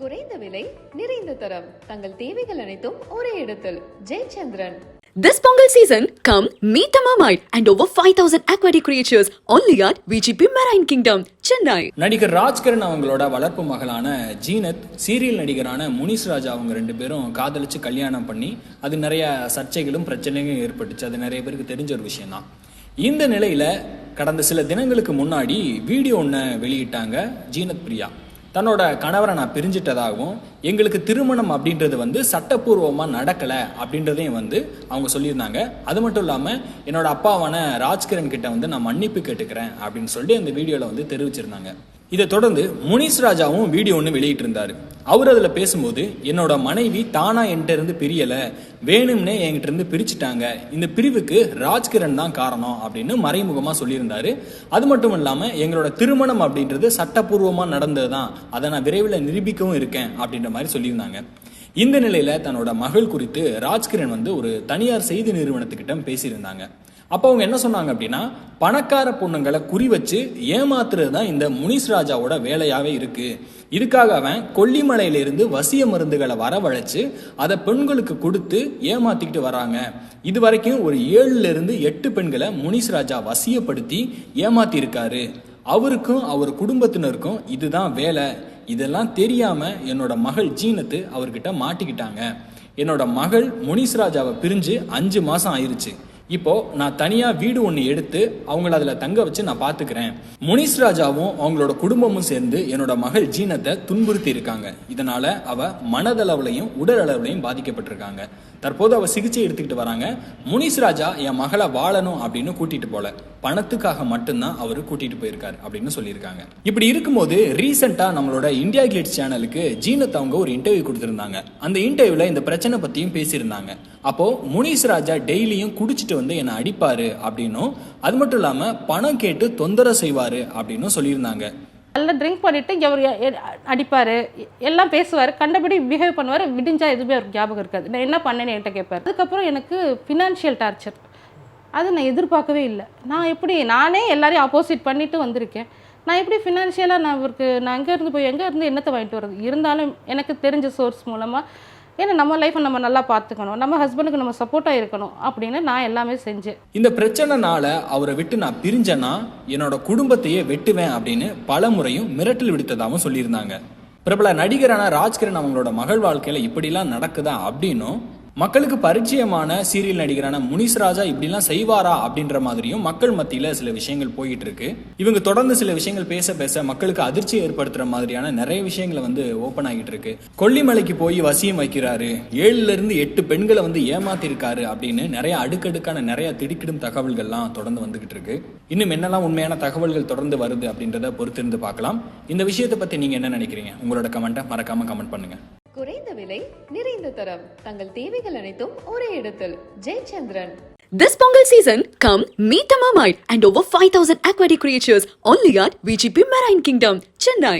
குறைந்த விலை நிறைந்த தரம். தங்கள் தேவைகள் அனைத்தும் ஒரே இடத்தில். Jayachandran. This Pongal season, come meet the mermaid and over 5000 aquatic creatures only at VGP Marine Kingdom, Chennai. நடிகர் ராஜ்கரன் அவங்களோட வளர்ப்பு மகளான ஜீனத் சீரியல் நடிகரான முனிஷ் ராஜா அவங்க ரெண்டு பேரும் காதலிச்சு கல்யாணம் பண்ணி அது நிறைய சர்ச்சைகளும் பிரச்சனைகளும் ஏற்பட்டுச்சு. அது நிறைய பேருக்கு தெரிஞ்ச ஒரு விஷயம்தான். இந்த நிலையில கடந்த சில தினங்களுக்கு முன்னாடி வீடியோ ஒன்று வெளியிட்டாங்க ஜீனத் பிரியா. தன்னோட கணவரை நான் பிரிஞ்சிட்டதாகவும் எங்களுக்கு திருமணம் அப்படின்றது வந்து சட்டப்பூர்வமாக நடக்கலை அப்படின்றதையும் வந்து அவங்க சொல்லியிருந்தாங்க. அது மட்டும் இல்லாமல் என்னோட அப்பாவான ராஜ்கிரண் கிட்ட வந்து நான் மன்னிப்பு கேட்டுக்கிறேன் அப்படின்னு சொல்லிட்டு அந்த வீடியோவில் வந்து தெரிவிச்சிருந்தாங்க. இதை தொடர்ந்து முனிஸ் ராஜாவும் வீடியோ ஒன்று வெளியிட்டிருந்தார். அவர் அதில் பேசும்போது என்னோட மனைவி தானா என்கிட்ட இருந்து பிரியலை வேணும்னே என்கிட்ட இருந்து பிரிச்சுட்டாங்க. இந்த பிரிவுக்கு ராஜ்கிரண் தான் காரணம் அப்படின்னு மறைமுகமாக சொல்லியிருந்தாரு. அது மட்டும் இல்லாமல் எங்களோட திருமணம் அப்படின்றது சட்டப்பூர்வமாக நடந்தது தான் அதை நான் விரைவில் நிரூபிக்கவும் இருக்கேன் அப்படின்ற மாதிரி சொல்லியிருந்தாங்க. இந்த நிலையில் தன்னோட மகள் குறித்து ராஜ்கிரண் வந்து ஒரு தனியார் செய்தி நிறுவனத்துக்கிட்ட பேசியிருந்தாங்க. அப்போ அவங்க என்ன சொன்னாங்க அப்படின்னா பணக்கார பொண்ணுங்களை குறி வச்சு ஏமாத்துறது தான் இந்த முனிஷ் ராஜாவோட வேலையாகவே இருக்கு. இதுக்காக அவன் கொல்லிமலையிலிருந்து வசிய மருந்துகளை வரவழைச்சு அதை பெண்களுக்கு கொடுத்து ஏமாத்திக்கிட்டு வராங்க. இது வரைக்கும் ஒரு ஏழுல இருந்து எட்டு பெண்களை முனிஸ் ராஜா வசியப்படுத்தி ஏமாத்தி இருக்காரு அவருக்கும் அவர் குடும்பத்தினருக்கும் இதுதான் வேலை. இதெல்லாம் தெரியாம என்னோட மகள் ஜீனத்து அவர்கிட்ட மாட்டிக்கிட்டாங்க. என்னோட மகள் முனிஸ் ராஜாவை பிரிஞ்சு அஞ்சு மாசம் ஆயிருச்சு. இப்போ நான் தனியா வீடு ஒன்று எடுத்து அவங்கள அதில் தங்க வச்சு நான் பார்த்துக்கிறேன் முனிஷ் ராஜாவும் அவங்களோட குடும்பமும் சேர்ந்து என்னோட மகள் ஜீனத்தை துன்புறுத்தி இருக்காங்க. இதனால அவ மனதளவுலையும் உடல் அளவுலையும் பாதிக்கப்பட்டிருக்காங்க. தற்போது அவ சிகிச்சை எடுத்துக்கிட்டு வராங்க. முனிஷ் ராஜா என் மகளை வாழணும் அப்படின்னு கூட்டிட்டு போல. பணத்துக்காக மட்டும்தான் அவர் கூட்டிட்டு போயிருக்காரு அப்படின்னு சொல்லியிருக்காங்க. இப்படி இருக்கும்போது ரீசெண்டா நம்மளோட இந்தியா கேட் சேனலுக்கு ஜீனத் அவங்க ஒரு இன்டர்வியூ கொடுத்துருந்தாங்க. அந்த இன்டர்வியூல இந்த பிரச்சனை பத்தியும் பேசியிருந்தாங்க. அப்போ முனிஷ் ராஜா டெய்லியும் குடிச்சிட்டு வந்து என்னை அடிப்பாரு அப்படின்னும். அது மட்டும் இல்லாமல் பணம் கேட்டு தொந்தரவு செய்வாரு அப்படின்னும் சொல்லியிருந்தாங்க. நல்லா ட்ரிங்க் பண்ணிட்டு அவர் அடிப்பார். எல்லாம் பேசுவார். கண்டபடி பிஹேவ் பண்ணுவார். விடிஞ்சா எதுவுமே அவருக்கு ஞாபகம் இருக்காது. நான் என்ன பண்ணேன்னு என்கிட்ட கேட்பார். அதுக்கப்புறம் எனக்கு ஃபினான்ஷியல் டார்ச்சர் அது நான் எதிர்பார்க்கவே இல்லை. நான் எப்படி நானே எல்லாரையும் ஆப்போசிட் பண்ணிட்டு வந்திருக்கேன். நான் எப்படி ஃபினான்ஷியலாக நான் அவருக்கு நான் அங்கே இருந்து போய் எங்கேருந்து என்னத்தை வாங்கிட்டு வர்றது? இருந்தாலும் எனக்கு தெரிஞ்ச சோர்ஸ் மூலமாக ஏன்னா நம்ம லைஃப்பை நம்ம நல்லா பார்த்துக்கணும். நம்ம ஹஸ்பண்டுக்கு நம்ம சப்போர்ட்டாக இருக்கணும் அப்படின்னு நான் எல்லாமே செஞ்சேன். இந்த பிரச்சனைனால அவரை விட்டு நான் பிரிஞ்சேன்னா என்னோட குடும்பத்தையே வெட்டுவேன் அப்படின்னு பல முறையும் மிரட்டல் விடுத்ததாகவும் சொல்லியிருந்தாங்க. பிரபல நடிகரான ராஜ்கிரண் அவங்களோட மகள் வாழ்க்கையில் இப்படிலாம் நடக்குதா அப்படின்னும் மக்களுக்கு பரிச்சயமான சீரியல் நடிகரான முனிஷ் ராஜா இப்படிலாம் செய்வாரா அப்படின்ற மாதிரியும் மக்கள் மத்தியில் சில விஷயங்கள் போயிட்டு இருக்கு இவங்க தொடர்ந்து சில விஷயங்கள் பேச பேச மக்களுக்கு அதிர்ச்சி ஏற்படுத்துற மாதிரியான நிறைய விஷயங்களை வந்து ஓபன் ஆகிட்டு இருக்கு கொல்லிமலைக்கு போய் வசியம் வைக்கிறாரு. ஏழுல இருந்து எட்டு பெண்களை வந்து ஏமாத்திருக்காரு அப்படின்னு நிறைய அடுக்கடுக்கான நிறைய திடுக்கிடும் தகவல்கள்லாம் தொடர்ந்து வந்துகிட்டு இருக்கு இன்னும் என்னெல்லாம் உண்மையான தகவல்கள் தொடர்ந்து வருது அப்படின்றத பொறுத்திருந்து பார்க்கலாம். இந்த விஷயத்தை பத்தி நீங்க என்ன நினைக்கிறீங்க? உங்களோட கமெண்ட்டை மறக்காம கமெண்ட் பண்ணுங்க. குறைந்த விலை நிறைந்த தரம் தங்கள் தேவைகள் அனைத்தும் ஒரே இடத்தில் Jayachandran This Pongal season, come meet the mermaid and over 5000 aquatic creatures only at VGP Marine Kingdom, Chennai.